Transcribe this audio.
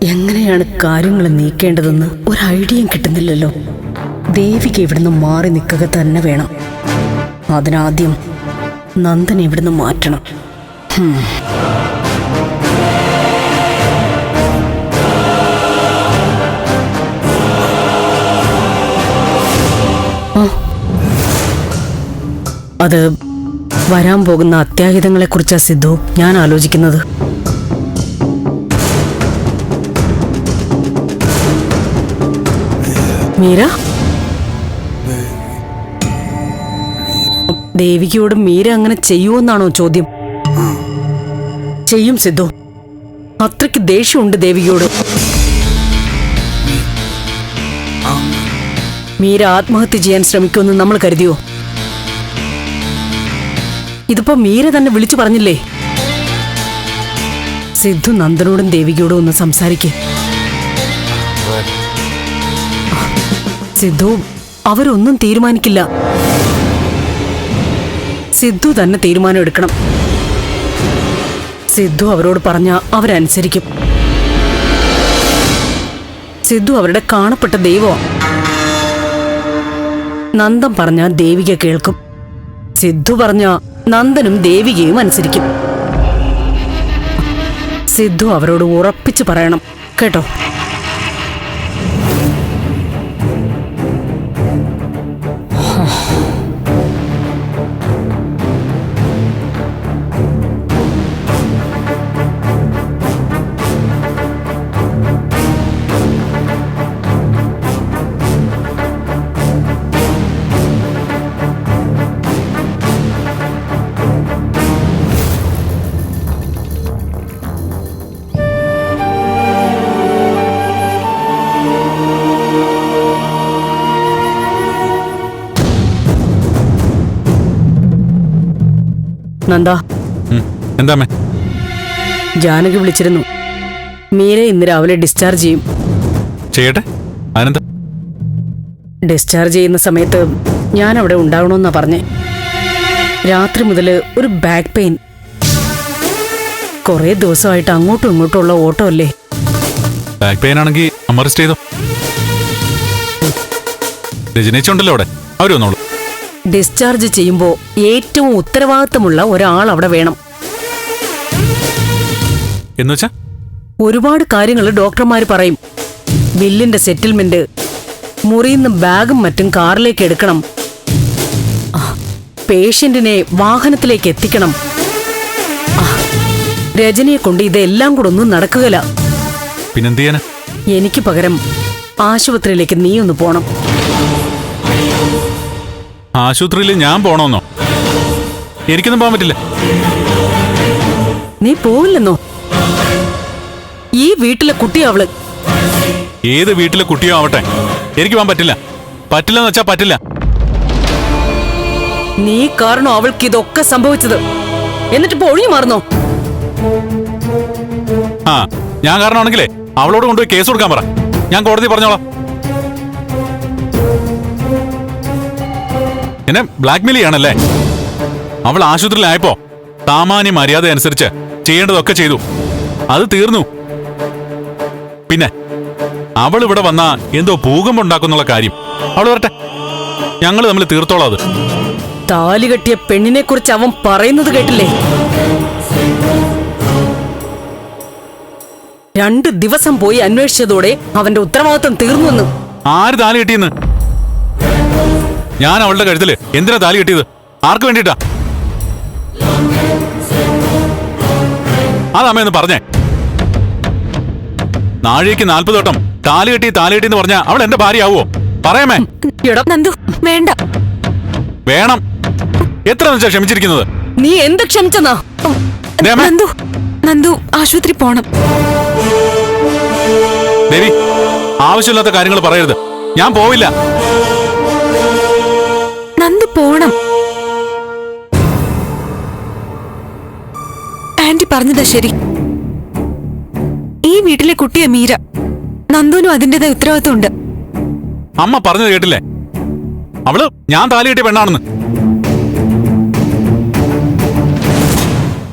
എങ്ങനെയാണ് കാര്യങ്ങൾ നീക്കേണ്ടതെന്ന് ഒരു ഐഡിയയും കിട്ടുന്നില്ലല്ലോ. ദേവിക്ക് ഇവിടുന്ന് മാറി നിൽക്കുക തന്നെ വേണം. അതിനാദ്യം നന്ദൻ ഇവിടുന്ന് മാറ്റണം. അത് വരാൻ പോകുന്ന അത്യാഹിതങ്ങളെക്കുറിച്ചാണ് സിദ്ധു ഞാൻ ആലോചിക്കുന്നത്. മീര? ദേവികയോട് മീര അങ്ങനെ ചെയ്യുമെന്നാണോ ചോദ്യം? ചെയ്യും സിദ്ധു. അത്രയ്ക്ക് ദേഷ്യമുണ്ട് ദേവികയോട്. മീര ആത്മഹത്യ ചെയ്യാൻ ശ്രമിക്കുമെന്ന് നമ്മൾ കരുതിയോ? ഇതിപ്പോ മീര തന്നെ വിളിച്ചു പറഞ്ഞില്ലേ? സിദ്ധു നന്ദനോടും ദേവികയോടും ഒന്ന് സംസാരിക്കേ. സിദ്ധു അവരൊന്നും തീരുമാനിക്കില്ല. സിദ്ധു തന്നെ തീരുമാനം എടുക്കണം. സിദ്ധു അവരോട് പറഞ്ഞ അവരനുസരിക്കും. സിദ്ധു അവരുടെ കാണപ്പെട്ട ദൈവം. നന്ദം പറഞ്ഞ ദേവിക കേൾക്കും. സിദ്ധു പറഞ്ഞ നന്ദനും ദേവികയും അനുസരിക്കും. സിദ്ധു അവരോട് ഉറപ്പിച്ചു പറയണം. കേട്ടോ? നന്ദ. എന്താമേ എന്താ ജാനകി വിളിച്ചിരുന്നു. മീര ഇന്ന് രാവിലെ ഡിസ്ചാർജ് ചെയ്യും. ചെയ്യട്ടെ? അനന്ത ഡിസ്ചാർജ് ചെയ്യുന്ന സമയത്ത് ഞാൻ അവിടെ ഉണ്ടാവണമെന്നാ പറഞ്ഞേ. രാത്രി മുതൽ ഒരു ബാക്ക് പെയിൻ കുറെ ദിവസമായിട്ട് അങ്ങോട്ടും ഇങ്ങോട്ടും ഉള്ള ഓട്ടോ അല്ലേ? ബാക്ക് പെയിൻ ആണെങ്കിൽ അമ്മ റെസ്റ്റ് ചെയ്തോ? രജനീച്ചുണ്ടല്ലോ അവിടെ. അവർ വന്നോളൂ. ഡിസ്ചാർജ് ചെയ്യുമ്പോൾ ഏറ്റവും ഉത്തരവാദിത്തമുള്ള ഒരാൾ അവിടെ വേണം. എന്നുവെച്ചാ? ഒരുപാട് കാര്യങ്ങൾ ഡോക്ടർമാർ പറയും. ബില്ലിന്റെ സെറ്റിൽമെന്റ് മുറിയുന്ന ബാഗും മറ്റും കാറിലേക്ക് എടുക്കണം. പേഷ്യന്റിനെ വാഹനത്തിലേക്ക് എത്തിക്കണം. രജനിയെ കൊണ്ട് ഇതെല്ലാം കൂടെ ഒന്നും നടക്കുകയില്ല. പിന്നെന്ത് എനിക്ക് പകരം ആശുപത്രിയിലേക്ക് നീ ഒന്ന് പോണം. ആശുപത്രിയിൽ ഞാൻ പോണോന്നോ? എനിക്കൊന്നും പോകാൻ പറ്റില്ല. നീ പോവില്ലെന്നോ? ഈ വീട്ടിലെ കുട്ടി അവൾ? ഏത് വീട്ടിലെ കുട്ടിയോ ആവട്ടെ. എനിക്ക് പോകാൻ പറ്റില്ല. പറ്റില്ലെന്ന് വെച്ചാ പറ്റില്ല. നീ കാരണം അവൾക്ക് ഇതൊക്കെ സംഭവിച്ചത്? എന്നിട്ട് ഇപ്പൊ ഒഴിഞ്ഞു മാറുന്നോ? ആ ഞാൻ കാരണമാണെങ്കിലേ അവളോട് കൊണ്ടുപോയി കേസ് കൊടുക്കാൻ പറ. ഞാൻ കോടതി പറഞ്ഞോളാം. എന്നെ ബ്ലാക്ക്മെയിൽ ചെയ്യാണല്ലേ? അവൾ ആശുപത്രിയിലായപ്പോ സാമാന്യ മര്യാദ അനുസരിച്ച് ചെയ്യേണ്ടതൊക്കെ ചെയ്തു. അത് തീർന്നു. പിന്നെ അവൾ ഇവിടെ വന്ന എന്തോ ഭൂകമ്പം ഉണ്ടാക്കുന്നുള്ള കാര്യം. അവൾ വരട്ടെ. ഞങ്ങൾ തമ്മിൽ തീർത്തോളാം അത്. താലി കെട്ടിയ പെണ്ണിനെ കുറിച്ച് അവൻ പറയുന്നത് കേട്ടില്ലേ? രണ്ട് ദിവസം പോയി അന്വേഷിച്ചതോടെ അവന്റെ ഉത്തരവാദിത്വം തീർന്നു ആര് താലി കെട്ടിയെന്ന്? ഞാൻ അവളുടെ കഴുത്തിൽ എന്തിനാ താലി കെട്ടിയത്? ആർക്ക് വേണ്ടിട്ടാ അതമ്മയെന്ന് പറഞ്ഞേ. നാഴിക്ക് നാൽപ്പത് വട്ടം താലി കെട്ടി താലി കെട്ടി എന്ന് പറഞ്ഞാ അവൾ എന്റെ ഭാര്യയാവോ പറയാമേ. നന്ദു വേണ്ട. വേണം. എത്ര വെച്ചാ ക്ഷമിച്ചിരിക്കുന്നത്? നീ എന്ത് ക്ഷമിച്ചെന്നാ? നന്ദു നന്ദു ആശുപത്രി പോണം. ദേവി ആവശ്യമില്ലാത്ത കാര്യങ്ങൾ പറയരുത്. ഞാൻ പോവില്ല. നന്ദു പോണം. ആന്റി പറഞ്ഞതാ ശരി. ഈ വീട്ടിലെ കുട്ടിയെ മീര. നന്ദുവിനും അതിന്റെതായ ഉത്തരവാദിത്വം ഉണ്ട് അമ്മ പറഞ്ഞത് കേട്ടില്ലേ? അവൾ ഞാൻ താലി കെട്ടിയ പെണ്ണാണെന്ന്.